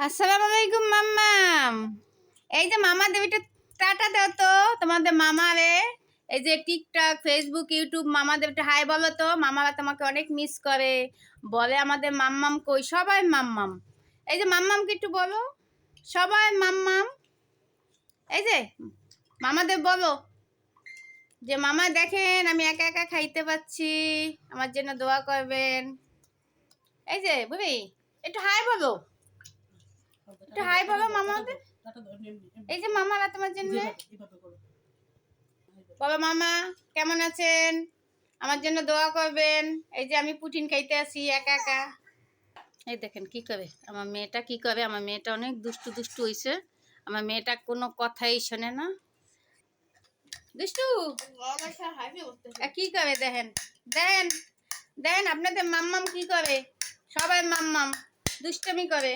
আসসালামু আলাইকুম মাম্মাম। এই যে মামা দেবীটা টাটা দাও তো। তোমাদের মামারে এই যে টিকটক, ফেসবুক, ইউটিউব, মামা দেবীটা হাই বলো তো। মামারা তোমাকে অনেক মিস করে। বলে আমাদের মাম্মাম কই? সবাই মাম্মাম। এই যে মাম্মামকে একটু বলো। সবাই মাম্মাম। এই যে মামাদের বলো। যে মামা দেখেন, আমি একা একা খাইতে পাচ্ছি। আমার জন্য দোয়া করবেন। এই যে বুঝলি একটু হাই বলো। একটু হাই বলো মামাদের এই যে মামারা তোমার জন্য। বলো। মামা কেমন আছেন? আমার জন্য দোয়া করবেন। এই যে আমি পুটিন খাইতে আসি একা একা। এই দেখেন কি করে আমার মেয়েটা কি করে আমার মেয়েটা অনেক দুষ্টু দুষ্টু হইছে। আমার মেয়েটা কোনো কথাই শোনে না। দুষ্টু! কি করে দেখেন? দেখেন দেখেন আপনাদের মাম্মাম কি করে? সবাই মাম্মাম দুষ্টমি করে।